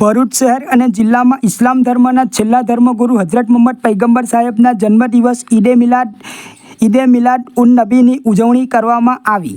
ભરૂચ શહેર અને જિલ્લામાં ઇસ્લામ ધર્મના છેલ્લા ધર્મગુરુ હજરત મોહમ્મદ પૈગંબર સાહેબના જન્મદિવસ ઈદે મિલાદ ઈદે મિલાદ ઉન નબીની ઉજવણી કરવામાં આવી.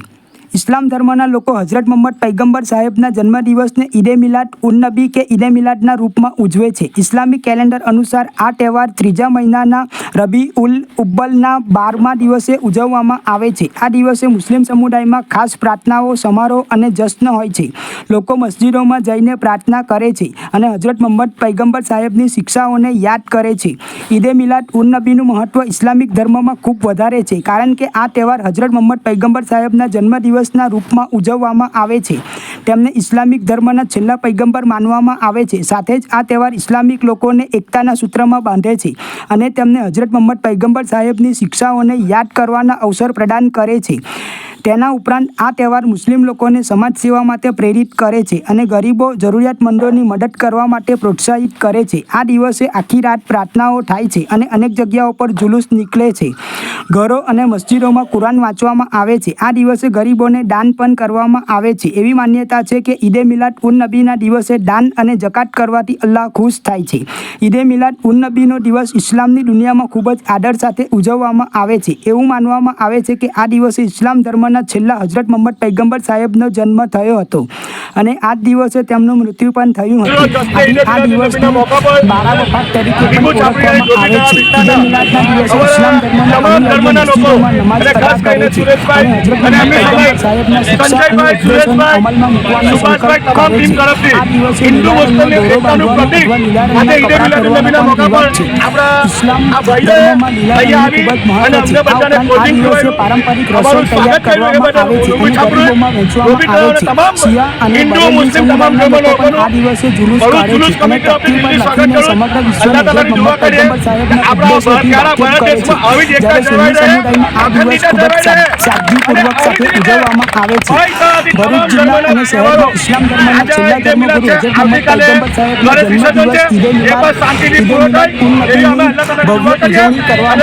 ઇસ્લામ ધર્મના લોકો હજરત મોહમ્મદ પૈગંબર સાહેબના જન્મદિવસને ઈદે મિલાદ ઉન નબી કે ઈદે મિલાદના રૂપમાં ઉજવે છે. ઇસ્લામિક કેલેન્ડર અનુસાર આ તહેવાર ત્રીજા મહિનાના રબી ઉલ ઉબ્બલના બારમા દિવસે ઉજવવામાં આવે છે. આ દિવસે મુસ્લિમ સમુદાયમાં ખાસ પ્રાર્થનાઓ, સમારોહ અને જશ્ન હોય છે. લોકો મસ્જિદોમાં જઈને પ્રાર્થના કરે છે અને હજરત મોહમ્મદ પૈગંબર સાહેબની શિક્ષાઓને યાદ કરે છે. ઈદે મિલાદ ઉન નબીનું મહત્વ ઇસ્લામિક ધર્મમાં ખૂબ વધારે છે કારણ કે આ તહેવાર હજરત મોહમ્મદ પૈગંબર સાહેબના જન્મદિવસના રૂપમાં ઉજવવામાં આવે છે. તેમને ઇસ્લામિક ધર્મના છેલ્લા પૈગંબર માનવામાં આવે છે. સાથે જ આ તહેવાર ઇસ્લામિક લોકોને એકતાના સૂત્રમાં બાંધે છે અને તેમને હજરત મોહમ્મદ પૈગંબર સાહેબની શિક્ષાઓને યાદ કરવાના અવસર પ્રદાન કરે છે. તેના ઉપરાંત આ તહેવાર મુસ્લિમ લોકોને સમાજ સેવા માટે પ્રેરિત કરે છે અને ગરીબો જરૂરિયાતમંદોની મદદ કરવા માટે પ્રોત્સાહિત કરે છે. આ દિવસે આખી રાત પ્રાર્થનાઓ થાય છે અને અનેક જગ્યાઓ પર જુલુસ નીકળે છે. ઘરો અને મસ્જિદોમાં કુરાન વાંચવામાં આવે છે. આ દિવસે ગરીબોને દાન પણ કરવામાં આવે છે. એવી માન્યતા છે કે ઈદે મિલાદ ઉન નબીના દિવસે દાન અને જકાત કરવાથી અલ્લાહ ખુશ થાય છે. ઈદે મિલાદ ઉન નબીનો દિવસ ઇસ્લામની દુનિયામાં ખૂબ જ આદર સાથે ઉજવવામાં આવે છે. એવું માનવામાં આવે છે કે આ દિવસે ઇસ્લામ ધર્મના છેલ્લા હજરત મોહમ્મદ પૈગંબર સાહેબનો જન્મ થયો હતો. અને આ જ દિવસે તેમનું મૃત્યુ પણ થયું હતું. આ દિવસને બારા વફાત તરીકે પણ ઓળખવામાં આવે છે. ઈદે મિલાદના દિવસે ઇસ્લામ ધર્મના અનુયાયીઓ મસ્જિદોમાં નમાઝ અદા કરે છે. અને હજરત મોહમ્મદ પૈગંબર સાહેબના શિક્ષા અને ઉપદેશોને અમલમાં મૂકવાનો સંકલ્પ કરે છે. આ દિવસે મુસ્લિમ દોરો બાંધવા એકતાનું અથવા લીલા પ્રતીક રંગના આજે કપડાં પહેરવાનો પણ રિવાજ છે. ઇસ્લામ ધર્મમાં લીલા અહીંયા ખૂબ જ મહત્વ છે. આ ઉપરાંત આ દિવસે પારંપરિક રસોઈ તૈયાર કરવામાં આવે છે. અને ગરીબોમાં વહેંચવામાં આવે છે. શિયા અને હિન્દુ, બરેલી મુસ્લિમ તમામ સમુદાયના લોકો પણ આ દિવસે જુલુસ કાઢે છે. અને તકતી પર લખીને સમગ્ર વિશ્વને હજરત મુહમ્મદ. પૈગંબર સાહેબના ઉપદેશોથી વાકેફ કરે છે જ્યારે સુન્ની સમુદાયમાં આ દિવસ ખૂબ જ સાદગીપૂર્વક સાથે ઉજવવામાં આવે છે. ભરૂચ જિલ્લા અને શહેરમાં ઇસ્લામ ધર્મના છેલ્લા ધર્મગુરુ હજરત મુહમ્મદ પૈગંબર સાહેબના જન્મદિવસ ઈદે મિલાદ ઈદે મિલાદ ઉન નબીની ભવ્ય ઉજવણી કરવામાં